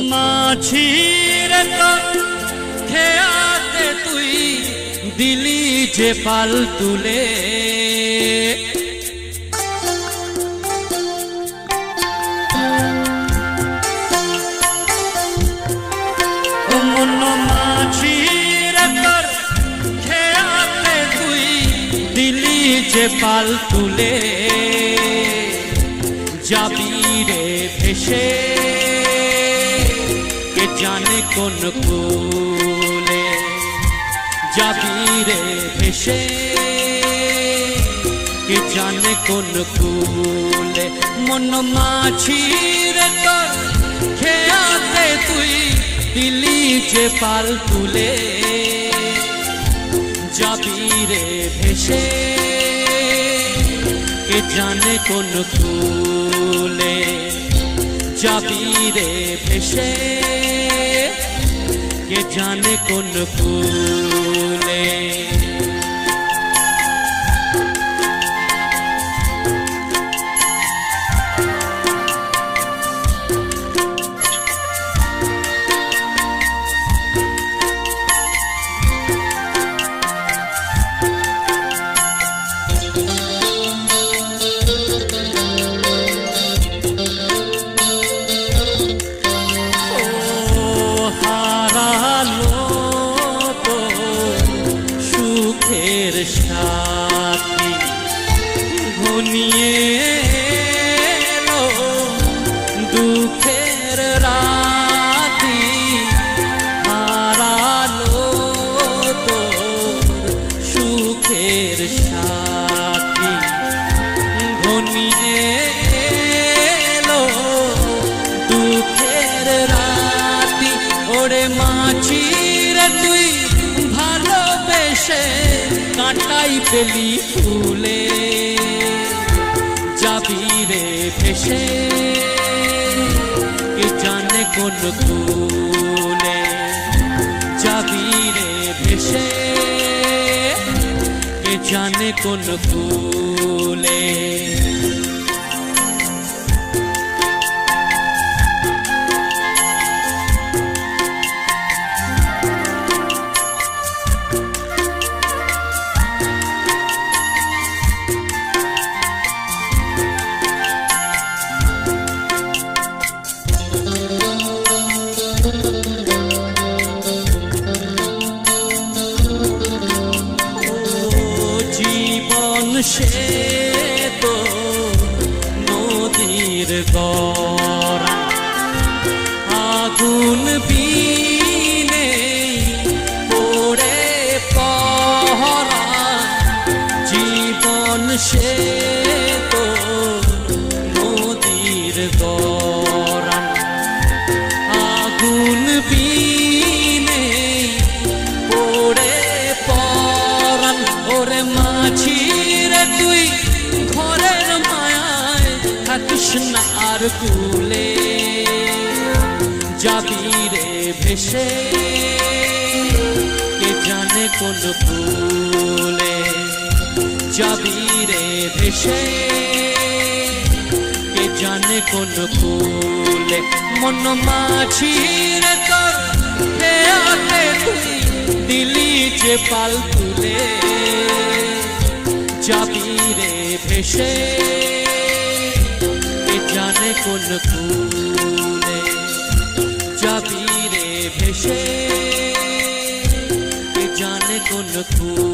মাছির খেয়াতে তুই দিলি যে পাল তুলে। যে পাল তুলে। যাবি রে ভেসে। জানে কোন কুলে যাবি ভেসে? কে জানে কোন কুলে? মন মাছির তোর খেয়াতে তুই দিলি যে পাল তুলে যাবি ভেসে? কে জানে কোন কুলে যাবি রে ভেসে? কে জানে কোন কুলে ঘনিয়ে এলো দুঃখের রাতি। হারালো সুখের সাথী। ঘনিয়ে এলো দুঃখের রাতি। তুই ভালোবেসে কাটাই পেলি ফুলে। ভেসে কে জানে কোন কুলে যাবি রে ভেসে। কে জানে কোন কুলে তো নদীর গড়া না আর কুলে যাবি রে ভেসে, কে জানে কোন কুলে যাবি রে ভেসে, কে জানে কোন কুলে মন মাছির তোর খেয়ালে তুই দিলি যে পাল তুলে, যাবি রে ভেসে। জানে কোন কুলে যাবি রে ভেসে জানে কোন কুলে